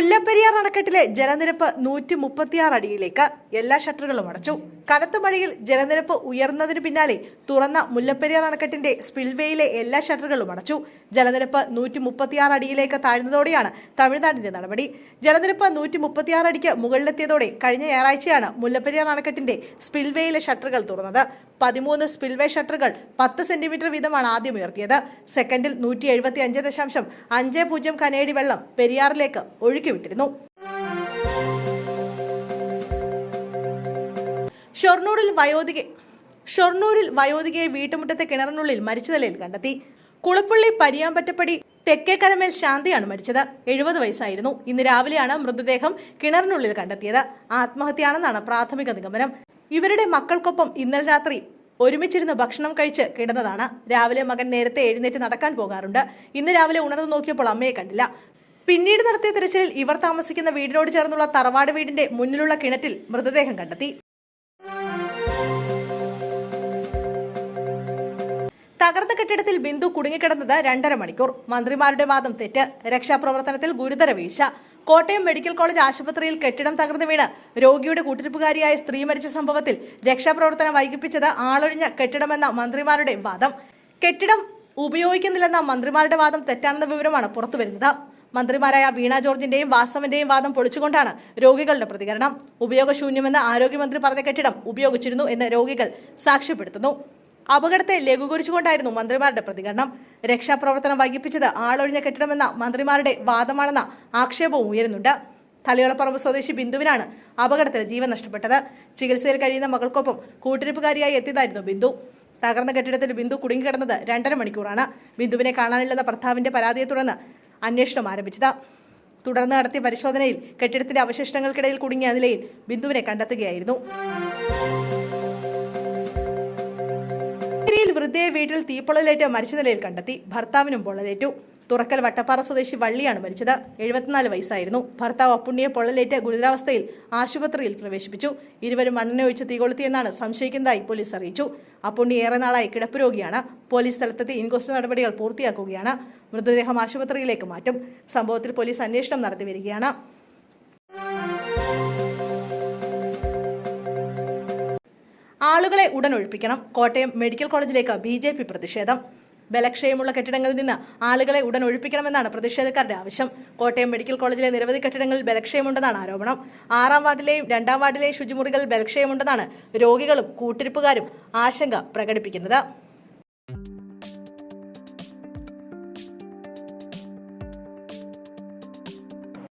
മുല്ലപ്പെരിയാർ അണക്കെട്ടിലെ ജലനിരപ്പ് നൂറ്റി മുപ്പത്തിയാറ് അടിയിലേക്ക് എല്ലാ ഷട്ടറുകളും അടച്ചു. കനത്ത മഴയിൽ ജലനിരപ്പ് ഉയർന്നതിന് പിന്നാലെ തുറന്ന മുല്ലപ്പെരിയാർ അണക്കെട്ടിന്റെ സ്പിൽവേയിലെ എല്ലാ ഷട്ടറുകളും അടച്ചു. ജലനിരപ്പ് നൂറ്റി മുപ്പത്തിയാറ് അടിയിലേക്ക് താഴ്ന്നതോടെയാണ് തമിഴ്നാടിന്റെ നടപടി. ജലനിരപ്പ് നൂറ്റി മുപ്പത്തിയാറ് അടിക്ക് മുകളിലെത്തിയതോടെ കഴിഞ്ഞ ഞായറാഴ്ചയാണ് മുല്ലപ്പെരിയാർ അണക്കെട്ടിന്റെ സ്പിൽവേയിലെ ഷട്ടറുകൾ തുറന്നത്. പതിമൂന്ന് സ്പിൽവേ ഷട്ടറുകൾ പത്ത് സെന്റിമീറ്റർ വീതമാണ് ആദ്യം ഉയർത്തിയത്. സെക്കൻഡിൽ നൂറ്റി എഴുപത്തി അഞ്ച് ദശാംശം അഞ്ച് പൂജ്യം കനേടി വെള്ളം പെരിയാറിലേക്ക് ഒഴുക്കിവിട്ടിരുന്നു ഷൊർണൂരിൽ വയോധിക ഷൊർണൂരിൽ വയോധികയെ വീട്ടുമുറ്റത്തെ കിണറിനുള്ളിൽ മരിച്ച നിലയിൽ കണ്ടെത്തി. കുളപ്പള്ളി പരിയാമ്പറ്റപ്പടി തെക്കേക്കരമേൽ ശാന്തിയാണ് മരിച്ചത്. എഴുപത് വയസ്സായിരുന്നു. ഇന്ന് രാവിലെയാണ് മൃതദേഹം കിണറിനുള്ളിൽ കണ്ടെത്തിയത്. ആത്മഹത്യയാണെന്നാണ് പ്രാഥമിക നിഗമനം. ഇവരുടെ മക്കൾക്കൊപ്പം ഇന്നലെ രാത്രി ഒരുമിച്ചിരുന്ന് ഭക്ഷണം കഴിച്ച് കിടന്നതാണ്. രാവിലെ മകൻ നേരത്തെ എഴുന്നേറ്റ് നടക്കാൻ പോകാറുണ്ട്. ഇന്ന് രാവിലെ ഉണർന്നു നോക്കിയപ്പോൾ അമ്മയെ കണ്ടില്ല. പിന്നീട് നടത്തിയ തിരച്ചിലിൽ ഇവർ താമസിക്കുന്ന വീടിനോട് ചേർന്നുള്ള തറവാട് വീടിന്റെ മുന്നിലുള്ള കിണറ്റിൽ മൃതദേഹം കണ്ടെത്തി. തകർന്ന കെട്ടിടത്തിൽ ബിന്ദു കുടുങ്ങിക്കിടന്നത് രണ്ടര മണിക്കൂർ. മന്ത്രിമാരുടെ വാദം തെറ്റ്. രക്ഷാപ്രവർത്തനത്തിൽ ഗുരുതര വീഴ്ച. കോട്ടയം മെഡിക്കൽ കോളേജ് ആശുപത്രിയിൽ കെട്ടിടം തകർന്നു വീണ് രോഗിയുടെ കൂട്ടിരിപ്പുകാരിയായ സ്ത്രീ മരിച്ച സംഭവത്തിൽ രക്ഷാപ്രവർത്തനം വൈകിപ്പിച്ചത് ആളൊഴിഞ്ഞ കെട്ടിടമെന്ന മന്ത്രിമാരുടെ വാദം. കെട്ടിടം ഉപയോഗിക്കുന്നില്ലെന്ന മന്ത്രിമാരുടെ വാദം തെറ്റാണെന്ന വിവരമാണ് പുറത്തുവരുന്നത്. മന്ത്രിമാരായ വീണ ജോർജിന്റെയും വാസവന്റെയും വാദം പൊളിച്ചുകൊണ്ടാണ് രോഗികളുടെ പ്രതികരണം. ഉപയോഗശൂന്യമെന്ന് ആരോഗ്യമന്ത്രി പറഞ്ഞ കെട്ടിടം ഉപയോഗിച്ചിരുന്നു എന്ന് രോഗികൾ സാക്ഷ്യപ്പെടുത്തുന്നു. അപകടത്തെ ലഘൂകരിച്ചുകൊണ്ടായിരുന്നു മന്ത്രിമാരുടെ പ്രതികരണം. രക്ഷാപ്രവർത്തനം വൈകിപ്പിച്ചത് ആളൊഴിഞ്ഞ കെട്ടിടമെന്ന മന്ത്രിമാരുടെ വാദമാണെന്ന ആക്ഷേപവും ഉയരുന്നുണ്ട്. തലയോളപ്പറമ്പ് സ്വദേശി ബിന്ദുവിനാണ് അപകടത്തിൽ ജീവൻ നഷ്ടപ്പെട്ടത്. ചികിത്സയിൽ കഴിയുന്ന മകൾക്കൊപ്പം കൂട്ടിരിപ്പുകാരിയായി എത്തിയതായിരുന്നു ബിന്ദു. തകർന്ന കെട്ടിടത്തിൽ ബിന്ദു കുടുങ്ങിക്കിടന്നത് രണ്ടര മണിക്കൂറാണ്. ബിന്ദുവിനെ കാണാനില്ലെന്ന ഭർത്താവിന്റെ പരാതിയെ തുടർന്ന് അന്വേഷണം ആരംഭിച്ചത്. തുടർന്ന് നടത്തിയ പരിശോധനയിൽ കെട്ടിടത്തിന്റെ അവശിഷ്ടങ്ങൾക്കിടയിൽ കുടുങ്ങിയ നിലയിൽ ബിന്ദുവിനെ കണ്ടെത്തുകയായിരുന്നു. വൃദ്ധയെ വീട്ടിൽ തീപ്പൊള്ളലേറ്റ് മരിച്ച നിലയിൽ കണ്ടെത്തി. ഭർത്താവിനും പൊള്ളലേറ്റു. തുറക്കൽ വട്ടപ്പാറ സ്വദേശി വള്ളിയാണ് മരിച്ചത്. എഴുപത്തിനാല് വയസ്സായിരുന്നു. ഭർത്താവ് അപ്പുണ്ണിയെ പൊള്ളലേറ്റ് ഗുരുതരാവസ്ഥയിൽ ആശുപത്രിയിൽ പ്രവേശിപ്പിച്ചു. ഇരുവരും മണ്ണെണ്ണ ഒഴിച്ച് തീകൊളുത്തിയെന്നാണ് സംശയിക്കുന്നതായി പോലീസ് അറിയിച്ചു. അപ്പുണ്ണി ഏറെ നാളായി കിടപ്പ് രോഗിയാണ്. പോലീസ് സ്ഥലത്തെത്തി ഇൻക്വസ്റ്റ് നടപടികൾ പൂർത്തിയാക്കുകയാണ്. മൃതദേഹം ആശുപത്രിയിലേക്ക് മാറ്റും. സംഭവത്തിൽ പോലീസ് അന്വേഷണം നടത്തി വരികയാണ്. ആളുകളെ ഉടൻ ഒഴിപ്പിക്കണം കോട്ടയം മെഡിക്കൽ കോളേജിലേക്ക് ബി ജെ പി പ്രതിഷേധം. ബലക്ഷയമുള്ള കെട്ടിടങ്ങളിൽ നിന്ന് ആളുകളെ ഉടൻ ഒഴിപ്പിക്കണമെന്നാണ് പ്രതിഷേധക്കാരുടെ ആവശ്യം. കോട്ടയം മെഡിക്കൽ കോളേജിലെ നിരവധി കെട്ടിടങ്ങളിൽ ബലക്ഷയമുണ്ടെന്നാണ് ആരോപണം. ആറാം വാർഡിലെയും രണ്ടാം വാർഡിലെയും ശുചിമുറികളിൽ ബലക്ഷയമുണ്ടെന്നാണ് രോഗികളും കൂട്ടിരിപ്പുകാരും ആശങ്ക പ്രകടിപ്പിക്കുന്നത്.